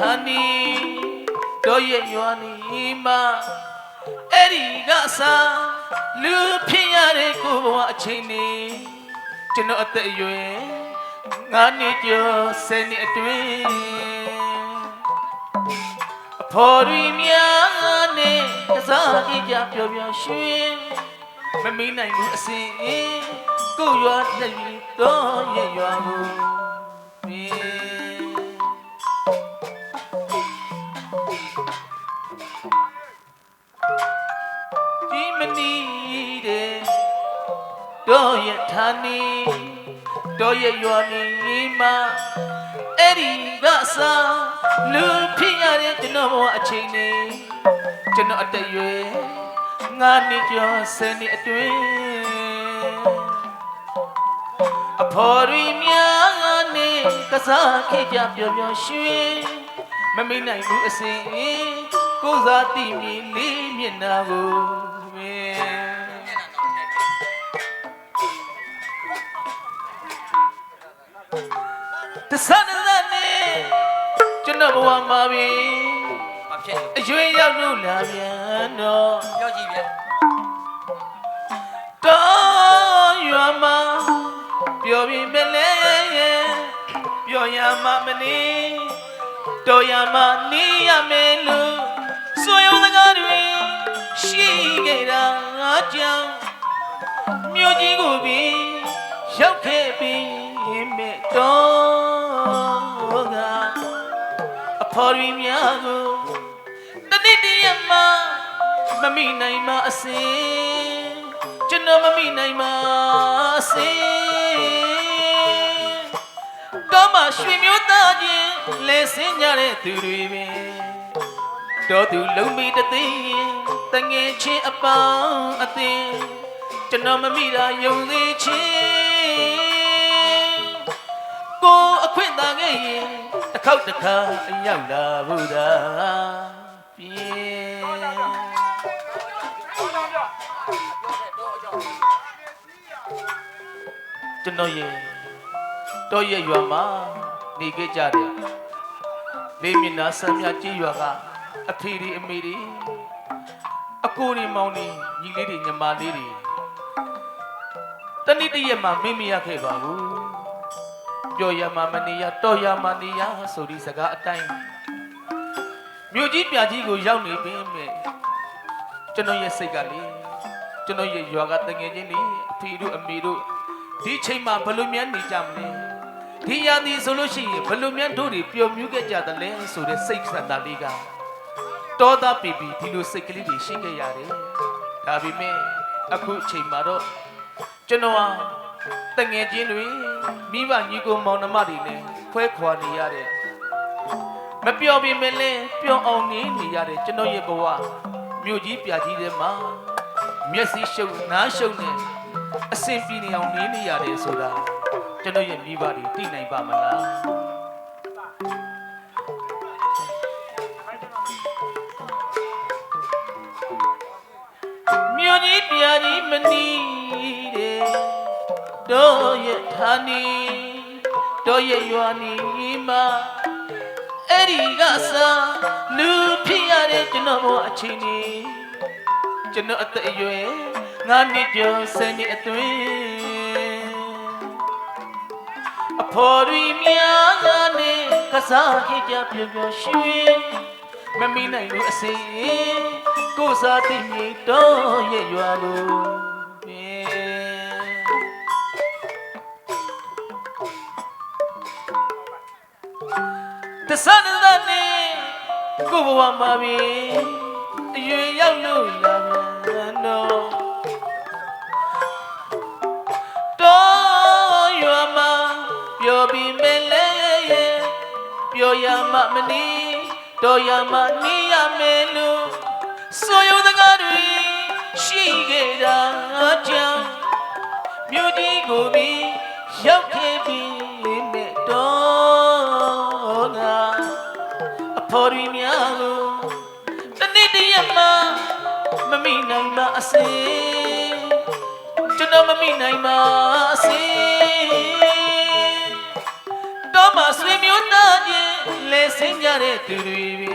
ထာနီတို့ရဲ့ရွာနီမှာအဲ့ဒီကစားလူဖြစ်ရတဲ့ကိုဘဝအချိန်နေကျွန်တော်အသက်အရွယ်ငါးနှစ်ကျော်ဆယ်နှစ်အတွင်းအဖော်ရီများနဲ့ကစားကြည့်ကြပျော်ပျော်ရွှင်မမီးနိုင်ဘူးအစင်ကိုရွာလက်လီတော့ရဲ့ရွာကို တော့ရထာနီတော့ရရွာနီမှာအဲ့ဒီကစားလူဖြစ်ရတဲ့ကျွန်တော်ဘဝအချိန်နေကျွန်တော်အသက်အရွယ်ငါနှစ်ကျော်ဆယ်နှစ်အတွင်းအဖော်ရီများနဲ့ကစားခဲ့ကြပျော်ပျော်ရွှင်မမိနိုင်ဘူးအစဉ်ကိုယ်စားတည်မြင်လေးမျက်နှာကို တဆန်တဲ့နဲ့ကျွန်တော်ဘဝမှာပြီမဖြစ်အရွယ်ရောက်လို့လာပြန်တော့ပြောကြည့်ဗျာတော်ရွာမှာပျော်ပြီးမလဲပျော်ရမှာမနေတော်ရမှာနေရမယ်လို့ဆိုရုံစကားတွေရှိခဲ့တာငါကြောင့်မြို့ကြီးကိုပြီးရောက်ခဲ့ပြီးမဲ့တော် ဖော်ရီများကိုတနေ့တည်းမှမမိနိုင်မအစင်ကျွန်တော်မမိနိုင်မအစင်တော့မှရွှေမျိုးသားချင်းလဲစင်းကြတဲ့သူတွေပဲတော်သူလုံးမီတသိန်းတငယ်ချင်းအပေါင်းအသင်းကျွန်တော်မမိတာယုံသေးချင်းကိုအခွင့်သာခဲ့ရင် တစ်ခေါက်တစ်ခါအရောက်လာဘူးသာပြေကျွန်တော်ရဲ့တော့ရဲ့ရွာမှာနေခဲ့ကြတယ်လေးမျက်နှာဆမ်းမြကြီးရွာကအဖေဒီအမေဒီအကိုဒီမောင်ဒီညီလေးတွေညီမလေးတွေတနေ့တည်းရက်မှာမင်းမရခဲ့ပါဘူး ပျော်ရမှာမနေရတော်ရမှာနေရဆိုဒီစကားအတိုင်းမြို့ကြီးပြကြီးကိုရောက်နေပြီမဲ့ကျွန်တော်ရဲ့စိတ်ကလေကျွန်တော်ရဲ့ရွာကတငယ်ချင်းလေးအဖေတို့အမေတို့ဒီချိန်မှာဘယ်လိုများနေကြမလဲဒီရာသီဆိုလို့ရှိရင်ဘယ်လိုများတို့တွေပျော်မြူးခဲ့ကြသလဲဆိုတဲ့စိတ်ဆက်တာလေးကတောသားပီပီဒီလိုစိတ်ကလေးတွေရှိခဲ့ရတယ်။ဒါပေမဲ့အခုအချိန်မှာတော့ကျွန်တော်ဟာတငယ်ချင်းတွေ မိဘညီကိုမောင်နှမတွေနဲ့ခွဲခွာနေရတဲ့မပျော်ပေမဲ့လည်းပျော်အောင်နေနေရတဲ့ကျွန်တော်ရဲ့ဘဝမြို့ကြီးပြကြီးထဲမှာမျက်စိရှုပ်နားရှုပ်နေအဆင်ပြေနေအောင်နေနေရတယ်ဆိုတာကျွန်တော်ရဲ့မိဘတွေသိနိုင်ပါမလားမြို့ကြီးပြာကြီးမနီး တဲ့တော့ရဲ့ဌာနီတော့ရဲ့ရွာနီမှာအဲ့ဒီကစားလူဖြစ်ရတဲ့ကျွန်တော်ဘဝအချိန်ကြီးကျွန်တော်အသက်အရွယ်ငါနှစ်ကျော်ဆယ်နှစ်အတွင်းအဖော်ရီများကနေကစားခဲ့ကြပျော်ပျော်ရွှင်မမီနိုင်လို့အစင်ကိုယ်စားသိမြည်တော့ရဲ့ရွာကို တဆန်တဲ့နဲ့ကိုယ်ဘဝမှာပြီအရွယ်ရောက်လို့လာပြန်တော့တော့ရွာမှာပျော်ပြီးမဲ့လဲရဲ့ပျော်ရမှမနီးတော့ရမှနီးရမယ်လို့ဆိုရုံစကားတွေရှိခဲ့တာကြောင့်မြို့ကြီးကိုပြီးရောက်ခဲ့ပြီး ရီများကိုတနေ့တည်းမှမမိနိုင်ပါအစေကျွန်တော်မမိနိုင်ပါအစေတော့မဆွေမျိုးသားချင်းလဲစင်းကြတဲ့သူတွေပဲ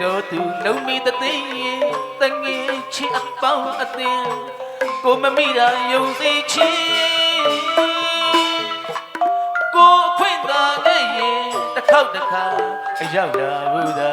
တို့သူလုံးမီတသိရင်တငယ်ချင်းအပေါင်းအသင်းကိုမမိတာယုံစီချင်းကိုအခွင့်သာခဲ့ရင် တစ်ခေါက်တစ်ခါအရောက်လာဘူးသာ